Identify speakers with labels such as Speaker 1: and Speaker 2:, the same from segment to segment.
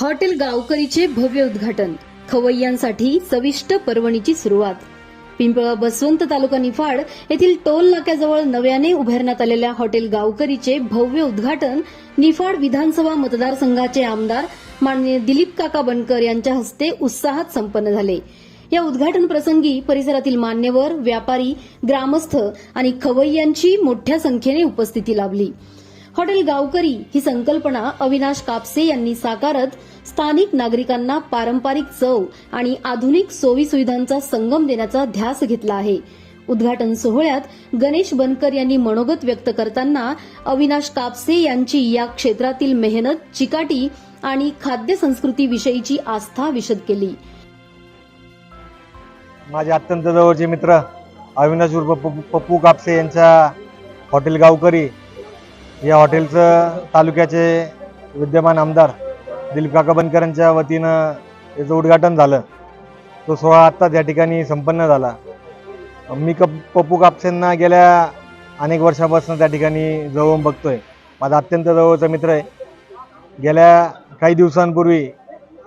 Speaker 1: Hotel गावकरीचे भव्य उद्घाटन. खवय्यांसाठी सविष्ट पर्वणीची सुरुवात. पिंपळा बसवंत तालुका निफाड येथील टोल नाक्याजवळ नव्याने उभारण्यात आलेल्या हॉटेल गावकरीचे भव्य उद्घाटन निफाड विधानसभा मतदारसंघाचे आमदार माननीय दिलीप काका बनकर यांच्या हस्ते उत्साहात संपन्न झाले. या उद्घाटन प्रसंगी परिसरातील मान्यवर व्यापारी ग्रामस्थ आणि खवय्यांची मोठ्या संख्येने उपस्थिती लाभली. हॉटेल गावकरी ही संकल्पना अविनाश कापसे यांनी साकारत स्थानिक नागरिकांना पारंपरिक चव आणि आधुनिक सोयी सुविधांचा संगम देण्याचा ध्यास घेतला आहे. उद्घाटन सोहळ्यात गणेश बनकर यांनी मनोगत व्यक्त करताना अविनाश कापसे यांची या क्षेत्रातील मेहनत चिकाटी आणि खाद्य संस्कृतीविषयीची आस्था विशद केली.
Speaker 2: माझे अत्यंत जवळचे मित्र अविनाश उर्फ पप्पू पप्पू कापसे यांच्या हॉटेल गावकरी या हॉटेलचं तालुक्याचे विद्यमान आमदार दिलीप काका वतीनं याचं उद्घाटन झालं. तो सोहळा आत्ताच या ठिकाणी संपन्न झाला. मी कप पप्पू कापसेंना गेल्या अनेक वर्षापासून त्या ठिकाणी जवळून बघतोय. माझा अत्यंत जवळचा मित्र आहे. गेल्या काही दिवसांपूर्वी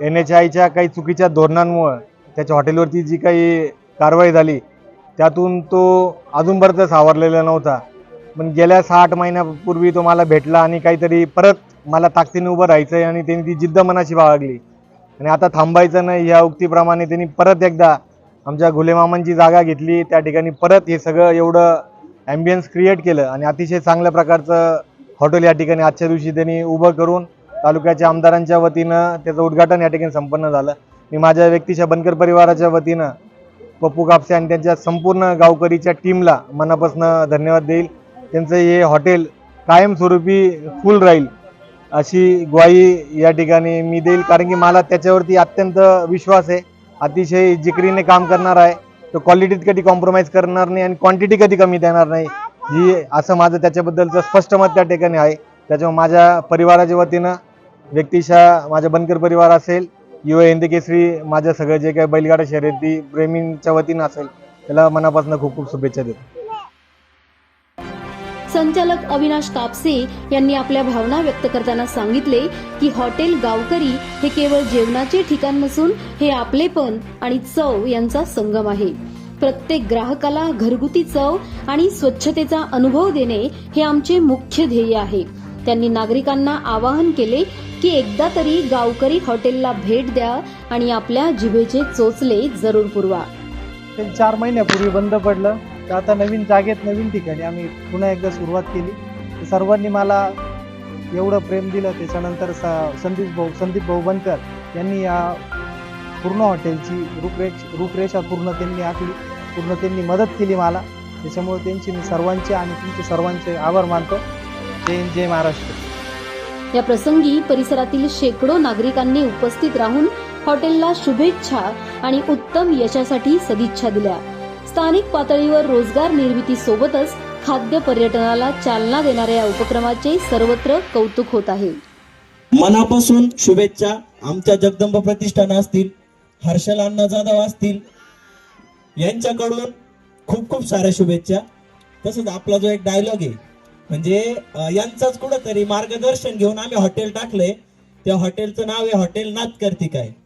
Speaker 2: एन एच आयच्या काही चुकीच्या धोरणांमुळं त्याच्या हॉटेलवरती जी काही कारवाई झाली त्यातून तो अजूनपर्यंत सावरलेला नव्हता. पण गेल्या सहा आठ महिन्यापूर्वी तो मला भेटला आणि काहीतरी परत मला ताकदीने उभं राहायचं आहे आणि त्यांनी ती जिद्द मनाशी बाळगली. आणि आता थांबायचं नाही या उक्तीप्रमाणे त्यांनी परत एकदा आमच्या घुलेमामांची जागा घेतली. त्या ठिकाणी परत हे सगळं एवढं ॲम्बियन्स क्रिएट केलं आणि अतिशय चांगल्या प्रकारचं हॉटेल या ठिकाणी आजच्या दिवशी त्यांनी उभं करून तालुक्याच्या आमदारांच्या वतीनं त्याचं उद्घाटन या ठिकाणी संपन्न झालं. मी माझ्या व्यक्तीच्या बनकर परिवाराच्या वतीनं पप्पू कापसे आणि त्यांच्या संपूर्ण गावकरीच्या टीमला मनापासून धन्यवाद देईल. त्यांचं हे हॉटेल कायमस्वरूपी फुल राहील. अशी ग्वाही या ठिकाणी मी देईल. कारण की मला त्याच्यावरती अत्यंत विश्वास आहे. अतिशय जिकरीने काम करणार आहे. तो क्वालिटीत कधी कॉम्प्रोमाइज करणार नाही आणि क्वांटिटी कधी कमी देणार नाही ही असं माझं त्याच्याबद्दलचं स्पष्ट मत त्या ठिकाणी आहे. त्याच्यामुळे माझ्या परिवाराच्या वतीनं व्यक्तिशः माझ्या बनकर परिवार असेल युवा हिंद केसरी माझ्या सगळं जे काही बैलगाडा शर्यती प्रेमींच्या वतीनं असेल त्याला मनापासून खूप खूप शुभेच्छा देतो.
Speaker 1: संचालक अविनाश कापसे यांनी आपल्या भावना व्यक्त करताना सांगितले की हॉटेल गावकरी हे केवळ जेवणाचे ठिकाण नसून हे आपलेपण आणि चव यांचा संगम आहे. प्रत्येक ग्राहकाला घरगुती चव आणि स्वच्छतेचा अनुभव देणे हे आमचे मुख्य ध्येय आहे. त्यांनी नागरिकांना आवाहन केले की एकदा तरी गावकरी हॉटेलला भेट द्या आणि आपल्या जिभेचे चोचले जरूर पुरवा.
Speaker 3: चार महिन्यापूर्वी बंद पडलं. तर आता नवीन जागेत नवीन ठिकाणी आम्ही पुन्हा एकदा सुरुवात केली. सर्वांनी मला एवढं प्रेम दिलं. त्याच्यानंतर स संदीप भाऊ संदीप भाऊ बनकर यांनी या पूर्ण हॉटेलची रूपरेष रूपरेषा पूर्ण त्यांनी आखली. पूर्ण त्यांनी मदत केली मला. त्याच्यामुळे त्यांची मी सर्वांचे आणि तुमचे सर्वांचे आभार मानतो. जय जय महाराष्ट्र.
Speaker 1: या प्रसंगी परिसरातील शेकडो नागरिकांनी उपस्थित राहून हॉटेलला शुभेच्छा आणि उत्तम यशासाठी सदिच्छा दिल्या. स्थानिक पातळीवर रोजगार निर्मिती सोबतच खाद्य पर्यटनाला चालना देणाऱ्या या उपक्रमाचे सर्वत्र कौतुक होत आहे.
Speaker 4: मनापासून शुभेच्छा. आमच्या जगदंब प्रतिष्ठान असतील हर्षल अण्णा जाधव असतील यांच्याकडून खूप खूप साऱ्या शुभेच्छा. तसंच आपला जो एक डायलॉग आहे म्हणजे यांचाच कुठंतरी मार्गदर्शन घेऊन आम्ही हॉटेल टाकले त्या हॉटेलचं नाव आहे हॉटेल नाथ कार्तिक आहे.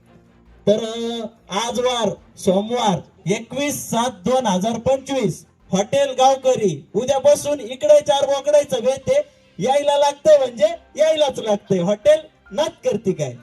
Speaker 4: तर आजवार आज वार सोमवार एकवीस सात दोन हजार पंचवीस. हॉटेल गावकरी उद्या बसून इकडे चार बोकडायचं ते यायला लागतंय म्हणजे यायलाच लागतंय. हॉटेल नात करते काय?